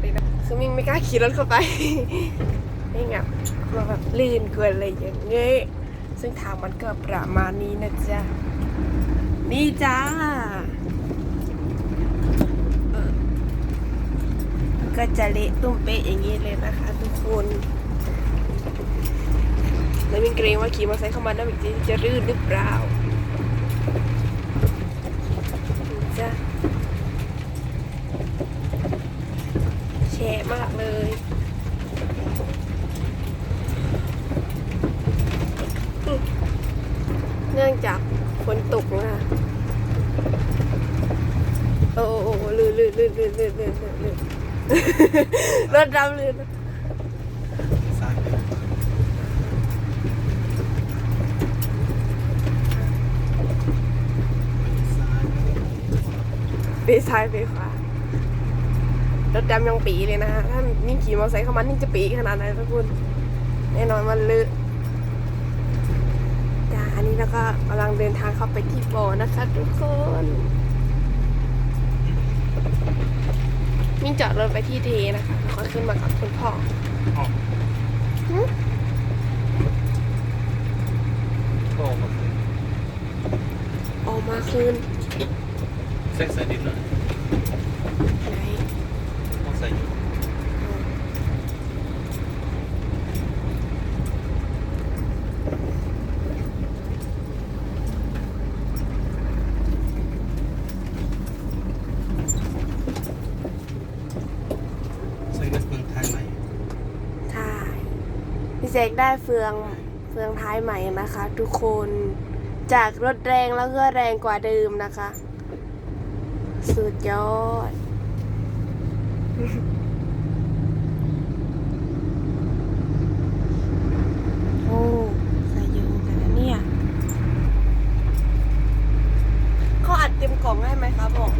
เลยนะคือมิงไม่กล้าขี่รถเข้าไปไม่งับกลัวแบบลื่นกลัวอะไรอย่างเงี้ยซึ่งทางมันก็ประมาณนี้นะจ๊ะ นี่จ้าก็จะเละตุ้มเป๊ะอย่างนี้เลยนะคะทุกคนแล้วมิงเกรงว่าขี่มอเตอร์ไซค์เข้ามาแล้วมิงจะจะรื่นหรือเปล่า แยะมากเลย เนื่องจากฝนตกนะโอ้โอ้ลื่นลื่นลื่นลื่นลื่นลื่นลื่นรถดำลื่นไปซ้ายไปขวา รถดำยังปีเลยนะฮะถ้านิ่งขี่มอเตอร์ไซค์เข้ามานิ่งจะปีขนาดไหนทุกคนแน่นอนมันลื่นจ้าอันนี้แล้วก็กำลังเดินทางเข้าไปที่บ่อนะคะทุกคนมิ่งจอดรถไปที่เทนะคะแล้วก็ขึ้นมากับคุณพ่อออกหึก็ออกมาเลยออกมาคืนใส่ใส่ดินหน่อย ไหน ต้องใส่อยู่ใส่ในเมืองไทยใหม่ ใช่พี่เจก ได้เฟืองเฟืองท้ายใหม่นะคะ ทุกคนจากรถแรงแล้วก็แรงกว่าเดิมนะคะ สุดยอด โอ้ใส่เยอะเหมือนกันนะเนี่ยเขาอัดเต็มกล่องให้ไหมครับบอก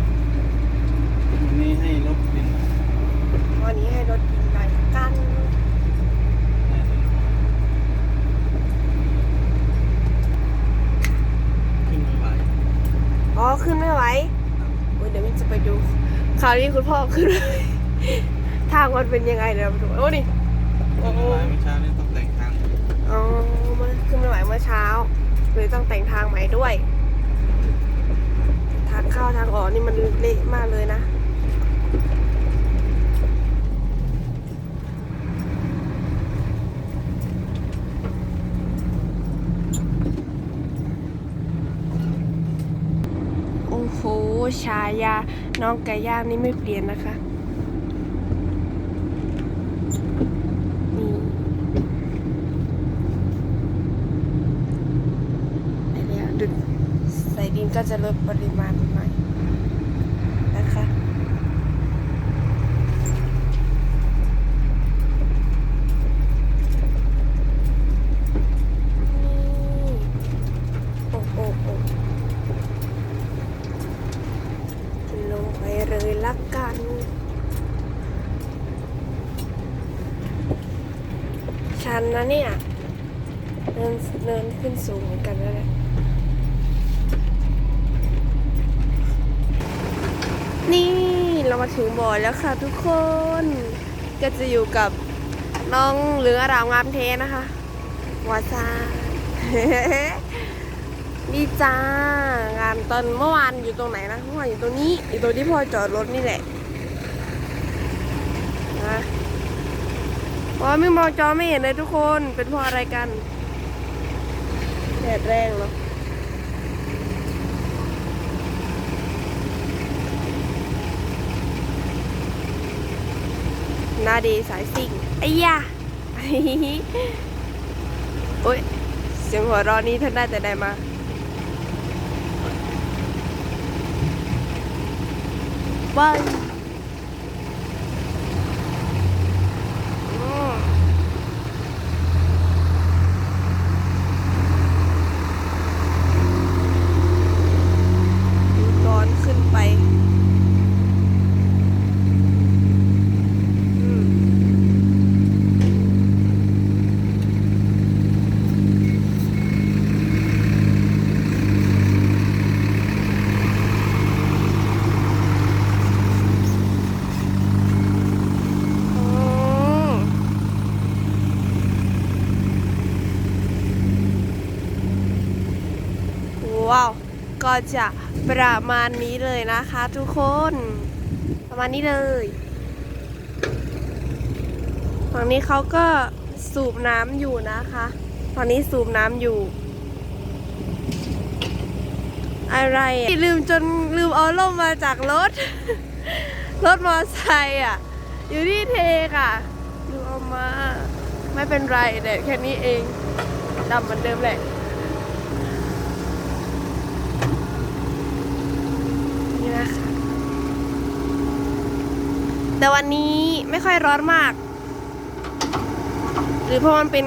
วันนี้ให้รถบิน วันนี้ให้รถกินหน่อยละกัน ขึ้นไม่ไหว อ๋อ ขึ้นไม่ไหวโอ้ยเดี๋ยวมินจะไปดู คราวนี้คุณพ่อขึ้นเลยทางมันเป็นยังไงเดี๋ยวมาดูโอ้นี่ขึ้นไม่ไหวเมื่อเช้านี้ต้องแต่งทางอ๋อมันขึ้นไม่ไหวเมื่อเช้าเลยต้องแต่งทางใหม่ด้วย ทางเข้าทางออกนี่มันเละมากเลยนะโอ้โหชายา น้องไก่ย่างนี่ไม่เปลี่ยนนะคะนี่ไปแล้วดึกใส่ดินก็จะลดปริมาณหน่อยนะคะ นี่โอ้โอ้โอ้ลงไปเลยละกัน ชันนะเนี่ยเนินเนินขึ้นสูงเหมือนกันนะเนี่ยนี่เรามาถึงบ่อแล้วค่ะทุกคน ก็จะอยู่กับน้องเหลืองอารามงามเทนะคะวาซานี่จ้างานตอนเมื่อวานอยู่ตรงไหนนะเมื่อวานอยู่ตรงนี้อยู่ตรงที่พ่อจอดรถนี่แหละนะ ว่าไม่มองจอไม่เห็นเลยทุกคน เป็นเพราะอะไรกันแดดแรงเนาะหน้าดีสายสิ่งไอ้ยะโอ๊ยเสียงหัวเร้อนนี้ท่านน่าจะได้มาบายอืมดูตอนขึ้นไปอืม ว้าวก็จะประมาณนี้เลยนะคะทุกคน ประมาณนี้เลยฝั่งนี้เขาก็สูบน้ำอยู่นะคะตอนนี้สูบน้ำอยู่ อะไรอะลืมจนลืมเอาล่มมาจากรถ รถมอไซค์อะ อยู่ที่เทค่ะลืมเอามา ไม่เป็นไรเด็กแค่นี้เองดำเหมือนเดิมแหละ นะคะ แต่วันนี้ไม่ค่อยร้อนมาก หรือเพราะมันเป็น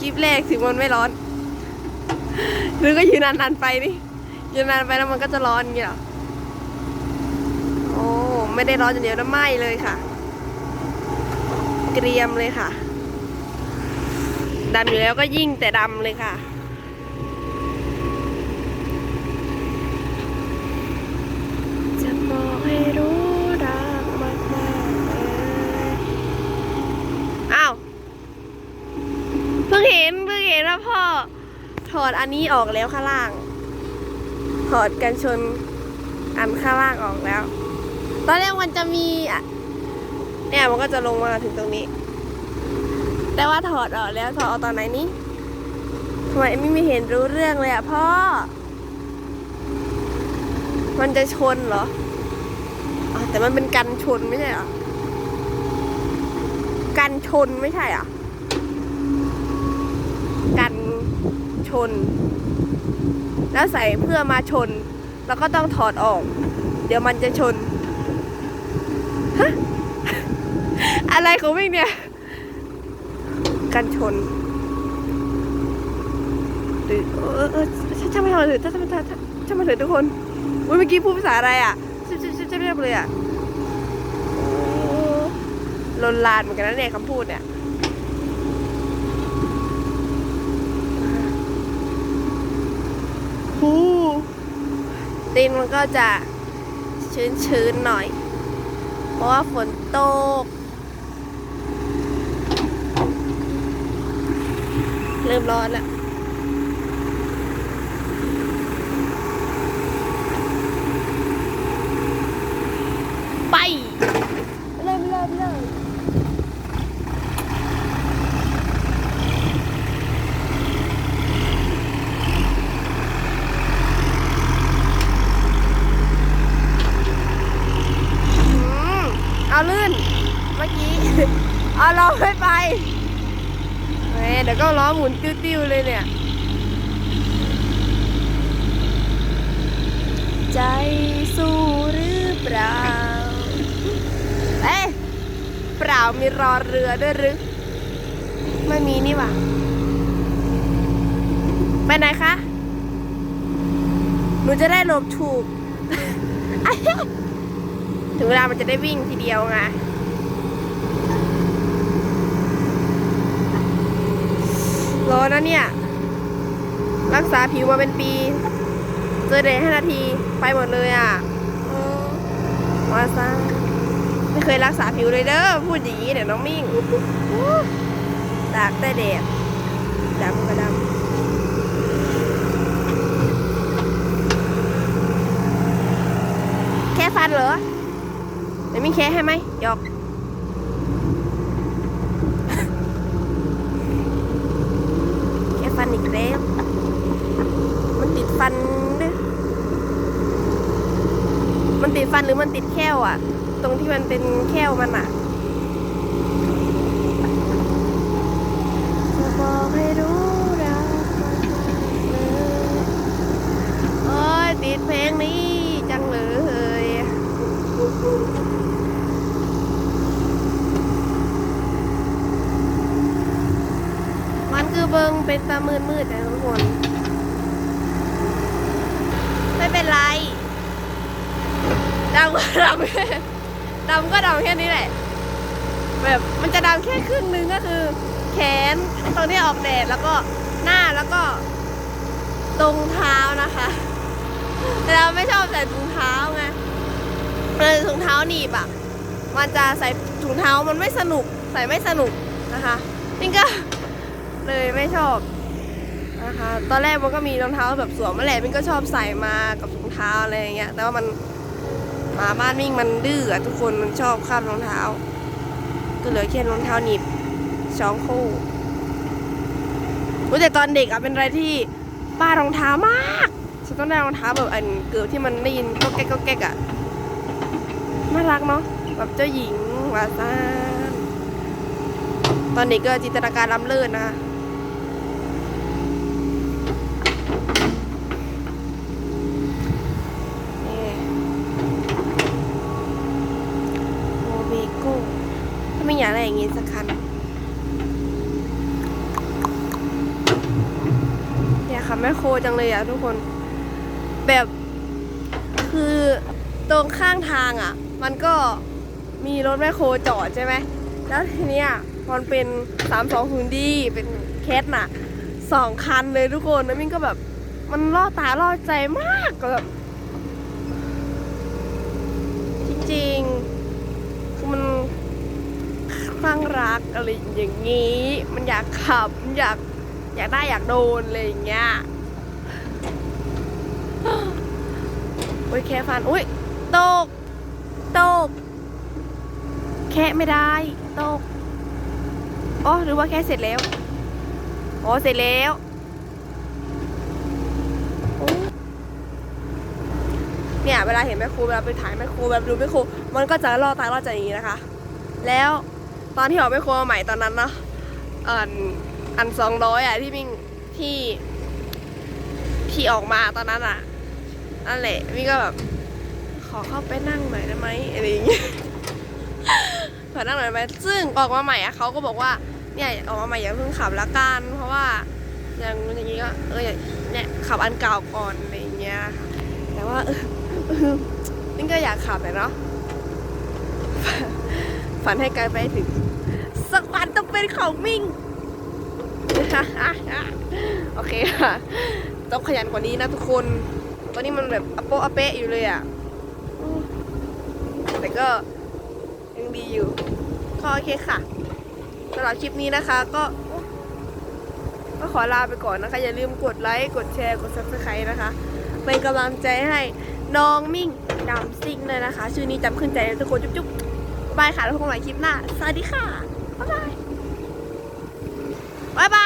คลิปแรกถึงมันไม่ร้อน หรือก็ยืนนานๆไปนี่ยืนนานไปแล้วมันก็จะร้อนอย่างเงี้ยหรอโอ้ไม่ได้ร้อนอย่างเดียวนะไหม้เลยค่ะ เกรียมเลยค่ะดำอยู่แล้วก็ยิ่งแต่ดำเลยค่ะบอกให้รู้รักมากมากๆเลยอ้าว เพิ่งเห็นเพ่อ ถอดอันนี้ออกแล้วข้างล่าง ถอดกันชนอันข้างล่างออกแล้ว ตอนแรกมันจะมีเนี่ยมันก็จะลงมาถึงตรงนี้ แต่ว่าถอดออกแล้วถอดออกตอนไหนนี้ทำไมไม่มีเห็นรู้เรื่องเลยอะพ่อ มันจะชนเหรออ๋อแต่มันเป็นกันชนไม่ใช่เหรอ กันชนไม่ใช่เหรอ กัน ชน แล้วใส่เพื่อมาชน แล้วก็ต้องถอดออก เดี๋ยวมันจะชนฮะอะไรของวิ่งเนี่ย กันชนหรือเออเออช่างไม่ทำเลยช่างไม่ทำช่างไม่เถอะทุกคนเมื่อกี้พูดภาษาอะไรอะชิบชิบชิบชิบชิบเลยอะโอ้ลนลานเหมือนกันนะเนี่ยคำพูดเนี่ย ตีนมันก็จะชื้นๆหน่อย เพราะว่าฝนตก เริ่มร้อนแล้ว ไป เริ่มเริ่มเริ่มอืม เอาลื่น เมื่อกี้ เอาล้อไม่ไปเฮ้ยเดี๋ยวก็ล้อหมุนติ้วๆเลยเนี่ย ใจสู้หรือเปล่า เอ๊ะเปล่ามีรอเรือด้วยหรือ ไม่มีนี่หว่า ไปไหนคะ หนูจะได้หลบถูก ถึงเวลามันจะได้วิ่งทีเดียวไงรอนะเนี่ย รักษาผิวมาเป็นปี เจอแดดห้านาทีไปหมดเลยอะมาซะไม่เคยรักษาผิวเลยเด้อพูดอย่างนี้เดี๋ยวน้องมิ่งตากแต่แดดดำก็ดำแค่ฟันเหรอ ดี๋ยวมิ่งแค่ให้ไหมหยอกแค่ฟันอีกแล้ว มันติดฟันด้วยมันติดฟันหรือมันติดแค่วอะ ตรงที่มันเป็นแค่วมันอะจะบอกให้รู้รักโอ้ยติดเพลงนี้จังเลย มันคือเบิงเป็นตามืดมืดๆนะทุกคน ไม่เป็นไรดำก็ดำแค่ดำก็ดำแค่นี้แหละ แบบมันจะดำแค่ครึ่งนึงก็คือ แขนตรงที่ออกแดดแล้วก็หน้าแล้วก็ ตรงเท้านะคะแต่เราไม่ชอบใส่ถุงเท้าไงเลยถุงเท้าหนีบอะ มันจะใส่ถุงเท้ามันไม่สนุกใส่ไม่สนุกนะคะนี่ก็ เลยไม่ชอบนะคะตอนแรกมันก็มีรองเท้าแบบสวมมาแหละมันก็ชอบใส่มากับรองเท้าอะไรอย่างเงี้ยแต่ว่ามันหมาบ้านมิ่งมันดื้อทุกคนมันชอบคาบรองเท้า ก็เหลือแค่รองเท้าหนีบสองคู่แต่ตอนเด็กอะเป็นอะไรที่ป้ารองเท้ามากฉันต้องได้รองเท้าแบบอันเกิดที่มันได้ยินก็แก๊กก็แก๊กอะน่ารักเนาะแบบเจ้าหญิงวาซานตอนเด็กก็จินตนาการล้ำเลิศนะคะ นี่โมเบโก้ถ้าไม่อยากได้อย่างงี้สักคันอยากขับแมคโครจังเลยอะทุกคน แบบคือตรงข้างทางอะมันก็มีรถแมคโครจอดใช่ไหมแล้วทีเนี้ยมันเป็น 320D เป็นแคทน่ะสองคันเลยทุกคนแล้วมินก็แบบมันล่อตาล่อใจมากก็แบบจริงๆ ลั่งรักอะไรอย่างงี้ มันอยากขับมันอยากอยากได้อยากโดนอะไรอย่างเงี้ยโอ้ยแค่ฟันอุ้ยตกตกแค่ไม่ได้ตกอ๋อหรือว่าแค่เสร็จแล้วอ๋อเสร็จแล้วเนี่ยเวลาเห็นแม่ครูเวลาไปถ่ายแม่ครูแบบดูแม่ครูมันก็จะล่อตาล่อใจอย่างนี้นะคะ แล้ว ตอนที่ออกแม่ครูมาใหม่ตอนนั้นเนาะอันอันสองร้อยอะที่มิ่งที่ที่ออกมาตอนนั้นอะนั่นแหละมิ่งก็แบบขอเข้าไปนั่งหน่อยได้ไหมอะไรอย่างเงี้ยขอนั่งหน่อยไหมซึ่งออกมาใหม่อะเขาก็บอกว่าเนี่ยออกมาใหม่อย่าเพิ่งขับละกันเพราะว่าอย่างอย่างงี้ก็เออเนี่ยขับอันเก่าก่อนอะไรอย่างเงี้ยแต่ว่าเออนี่ก็อยากขับเลยเนาะ ฝันให้ไกลไปถึงสักวันต้องเป็นของมิ่ง โอเคค่ะ ต้องขยันกว่านี้นะทุกคน ตอนนี้มันแบบอโปอเปะอยู่เลยอะ แต่ก็ยังดีอยู่ก็โอเคค่ะสำหรับคลิปนี้นะคะก็ก็ขอลาไปก่อนนะคะ อย่าลืมกดไลค์ กดแชร์ กด subscribe นะคะ เป็นกำลังใจให้น้องมิ่งดำซิ่งเลยนะคะ ชื่อนี้จำขึ้นใจทุกคนจุ๊บๆ บายค่ะแล้วพบกันใหม่คลิปหน้า สวัสดีค่ะ บ๊ายบาย บ๊ายบาย